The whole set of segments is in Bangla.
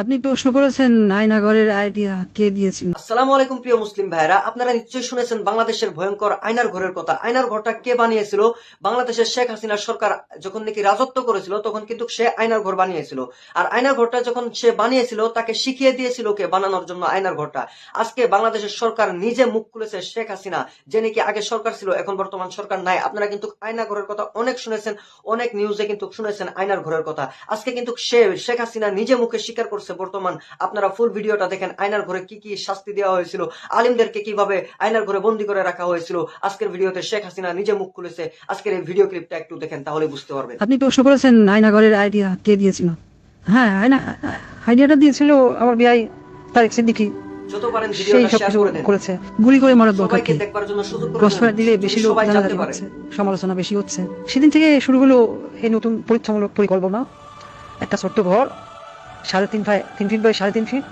আপনি প্রশ্ন করেছেন আয়নাগরের আইডিয়া কে দিয়েছিল? আসসালামু আলাইকুম প্রিয় মুসলিম ভাইরা আপনারা নিশ্চয়ই শুনেছেন বাংলাদেশের ভয়ঙ্কর আয়নার ঘরের কথা। আয়নার ঘরটা কে বানিয়েছিল? বাংলাদেশের শেখ হাসিনা সরকার যখন নাকি রাজত্ব করেছিল, তখন কিন্তু সে আয়নার ঘর বানিয়েছিল। আর আয়নার ঘরটা যখন সে বানিয়েছিল, তাকে শিখিয়ে দিয়েছিল কে বানানোর জন্য আয়নার ঘরটা। আজকে বাংলাদেশের সরকার নিজে মুখ খুলেছে শেখ হাসিনা, যে নাকি আগে সরকার ছিল, এখন বর্তমান সরকার নাই। আপনারা কিন্তু আয়না ঘরের কথা অনেক শুনেছেন, অনেক নিউজে কিন্তু শুনেছেন আয়নার ঘরের কথা। আজকে কিন্তু সে, শেখ হাসিনা নিজে মুখে স্বীকার করছে বর্তমান? আপনারা ফুল ভিডিওটা দেখেন আয়নার ঘরে কি কি শাস্তি দেওয়া হয়েছিল আলিমদেরকে কীভাবে আয়নার ঘরে বন্দি করে রাখা হয়েছিল। আজকের ভিডিওতে শেখ হাসিনা নিজে মুখ খুলেছে আজকের এই ভিডিও ক্লিপটা একটু দেখেন তাহলে বুঝতে পারবেন। আপনি প্রশ্ন করেছেন আয়নাগরের আইডিয়া কে দিয়েছিল। হ্যাঁ আয়না আইডিয়াটা দিয়েছিল আমার বিয়াই তারেক সিদ্দিকি। যত পারেন ভিডিওটা শেয়ার করে দেন। করেছে। গুলি করে মারার দরকার কি? দেখবার জন্য সুযোগ করে ক্রস দেন। ফায়ার দিলে বেশি লোক সবাই জানতে পারে। সমালোচনা বেশি হচ্ছে। সেদিন থেকে শুরু হলো এই নতুন পরীক্ষামূলক পরিকল্পনা। একটা ছোট্ট ঘর সাড়ে তিন ফাই তিন ফিট বাই সাড়ে তিন ফিট?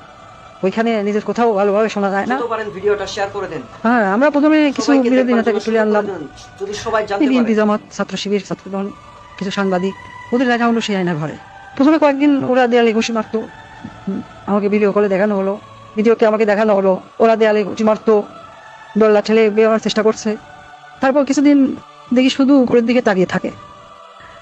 ওইখানে নিজের কোথাও ভালোভাবে শোনা যায় না? পারেন ভিডিওটা শেয়ার করে দেন। হ্যাঁ আমরা প্রথমে কিছু বিরোধী নেতাকে তুলে আনলাম। যদি সবাই জানতে বিএনপি পারে। জামাত ছাত্র শিবির ছাত্রদল কিছু সাংবাদিক ওদের দেখা হলো সেই আয়না ঘরে। প্রথমে কয়েকদিন ওরা দেয়ালে ঘুষি মারতো। আমাকে ভিডিও কলে দেখানো হলো। ভিডিওতে আমাকে দেখানো হলো ওরা দেয়ালে ঘুষি মারতো দল্লা ঠেলে বেরোনোর চেষ্টা করছে। তারপর কিছুদিন দেখি শুধু উপরের দিকে তাকিয়ে থাকে।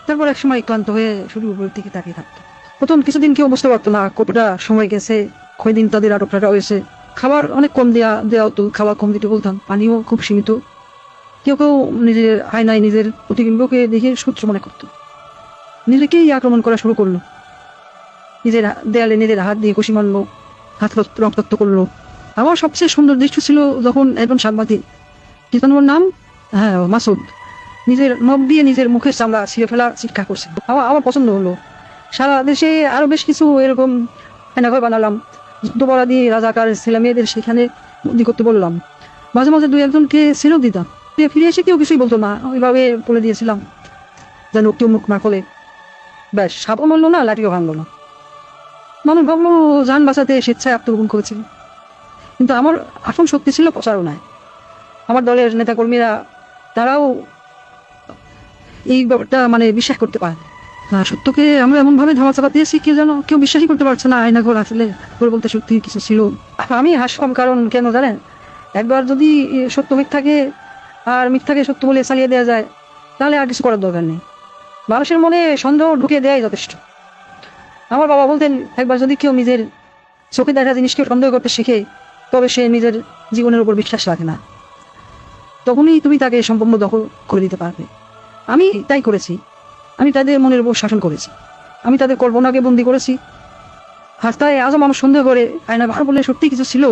তারপর এক সময় ক্লান্ত হয়ে শুধু উপরের দিকে তাকিয়ে থাকতো। প্রথম কিছুদিন কেউ বুঝতে পারতো না কতটা সময় গেছে, কয়দিন তাদের আটকটা হয়েছে খাবার অনেক কম দেওয়া দেওয়া হতো, খাবার কম দিতে বলতাম, পানিও খুব সীমিত। কেউ কেউ নিজের আয়নায় নিজের প্রতিবিম্বকে দেখে সূত্র মনে করতো। নিজেকেই আক্রমণ করা শুরু করল। নিজের দেয়ালে নিজের হাত দিয়ে কুশি মারলো, হাত রক্ত- রক্তাক্ত করল। আমার সবচেয়ে সুন্দর দৃশ্য ছিল যখন একজন সাংবাদিক, কি যেন ওর নাম? হ্যাঁ মাসুদ। নিজের নখ দিয়ে নিজের মুখের চামড়া ছিঁড়ে ফেলার শিক্ষা করছে। আমার আমার পছন্দ হলো। সারা দেশে আরও বেশ কিছু এরকম আয়নাঘর বানালাম। যুদ্ধপরাধী রাজাকার ছেলে মেয়েদের সেখানে বন্দি করতে বললাম। মাঝে মাঝে দুই একজনকে ছেড়েও দিতাম। ফিরে এসে কেউ কিছুই বলতো না। ওইভাবে বলে দিয়েছিলাম, যেন কেউ মুখ না খোলে। ব্যাস, সাপও মারলো না, লাঠিও ভাঙলো না। মানুষ ভাবলো, যান বাঁচাতে স্বেচ্ছায় আত্মগোপন করেছিল কিন্তু আমার আসল শক্তি ছিল প্রচারণায়। আমার দলের নেতাকর্মীরা, তারাও এই ব্যাপারটা মানে বিশ্বাস করতে পারে সত্যকে আমরা এমনভাবে ধামা চাপা দিয়েছি, কেউ যেন কেউ বিশ্বাসই করতে পারছে না, আয়না ঘর আসলে ঘর বলতে সত্যি কিছু ছিল। আমি হাসলাম কারণ কেন জানেন? একবার যদি সত্য মিথ্যাকে আর মিথ্যাকে সত্য বলে চালিয়ে দেওয়া যায়, তাহলে আর কিছু করার দরকার নেই। মানুষের মনে সন্দেহ ঢুকে দেওয়াই যথেষ্ট। আমার বাবা বলতেন, একবার যদি কেউ নিজের চোখে দেখা জিনিসকে সন্দেহ করতে শিখে, তবে সে নিজের জীবনের উপর বিশ্বাস রাখে না। তখনই তুমি তাকে সম্পূর্ণ দখল করে দিতে পারবে। আমি তাই করেছি। আমি তাদের মনের উপর শাসন করেছি। আমি তাদের কল্পনাকে বন্দি করেছি। হাস্তায় আজম আমার সন্দেহ করে আয়না ভাড়া বললে সত্যি কিছু ছিল?